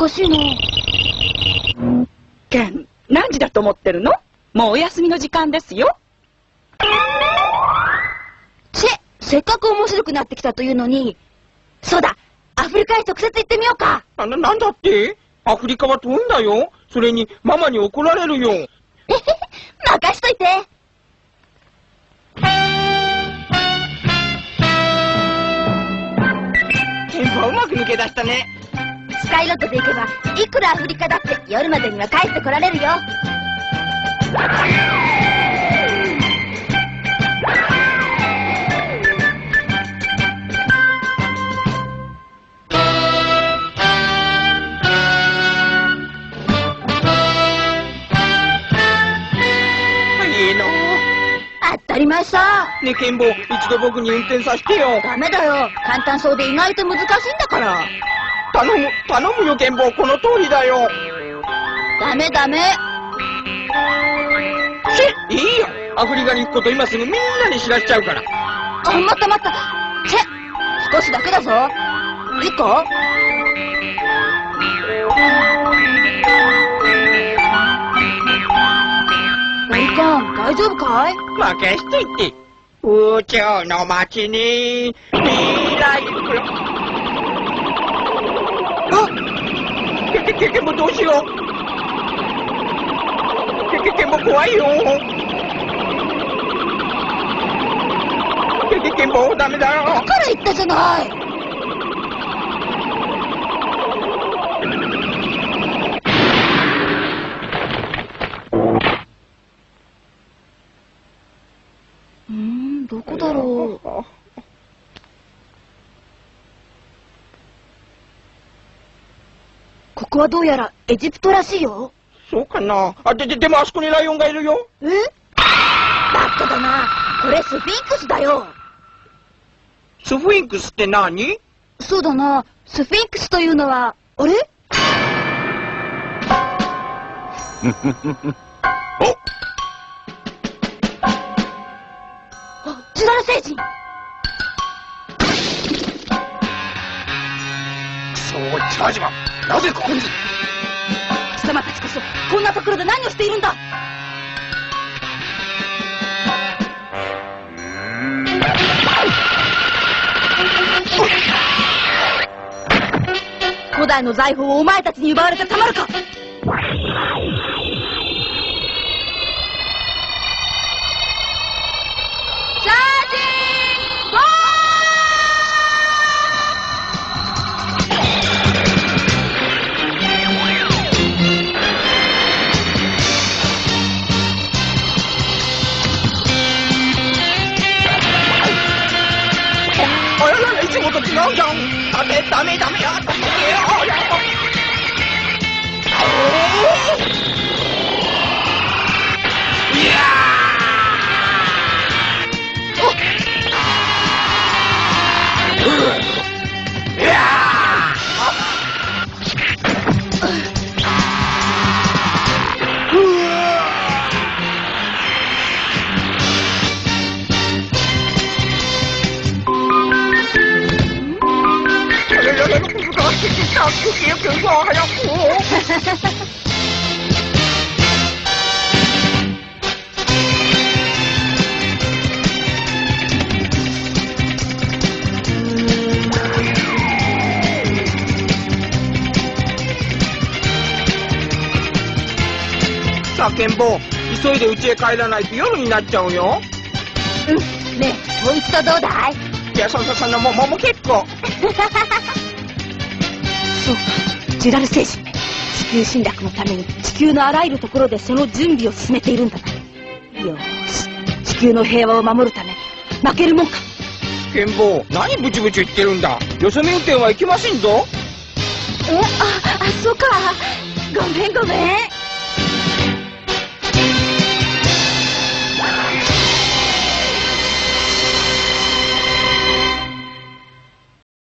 かしいな。ケン、何時だと思ってるの？もうお休みの時間ですよ。チェせっかく面白くなってきたというのに。そうだアフリカへ直接行ってみようかな、ななんだって？アフリカは遠いんだよ。それに、ママに怒られるよ。えへへ任しといてケンボはうまく抜け出したね。スカイロットで行けばいくらアフリカだって夜までには帰ってこられるよ。いいの？当たり前さ。ねえ、ケンボ、一度僕に運転させてよ。ダメだよ。簡単そうで意外と難しいんだから頼む、頼むよ、ケンボ。この通りだよ。ダメダメチェ、いいよ。アフリカに行くこと今すぐみんなに知らしちゃうから。あ待った待ったチェ少しだけだぞいいかおいかん大丈夫かい？任しといて。宇宙の街に、未来あけけけけもどうしよう。けけけも怖いよ。けけけもダメだよ。だから言ったじゃないうーんどこだろうここはどうやらエジプトらしいよ。そうかな。あ、で、で、でもあそこにライオンがいるよ。え？バッカだな。これスフィンクスだよ。スフィンクスって何？そうだな。スフィンクスというのはあれ？お！あジュラル星人。くそー、チャージマン。なぜここに？貴様たちこそこんなところで何をしているんだ？古代の財宝をお前たちに奪われてたまるか？ダメ、ダメ、ダメや。ダメよ。不不高兴，上次别别我还要哭。さあ、ケンボ、急いで家へ帰らないと夜になっちゃうよ。うんねえもう一度どうだい？いや、そ、そ、そんな、もうもう結構。そう。かジュラル星人地球侵略のために地球のあらゆるところでその準備を進めているんだなよーし。地球の平和を守るため。負けるもんか。ケンボ、何ブチブチ言ってるんだ。よそ見運転はいけませんぞ。えああそうか。ごめんごめん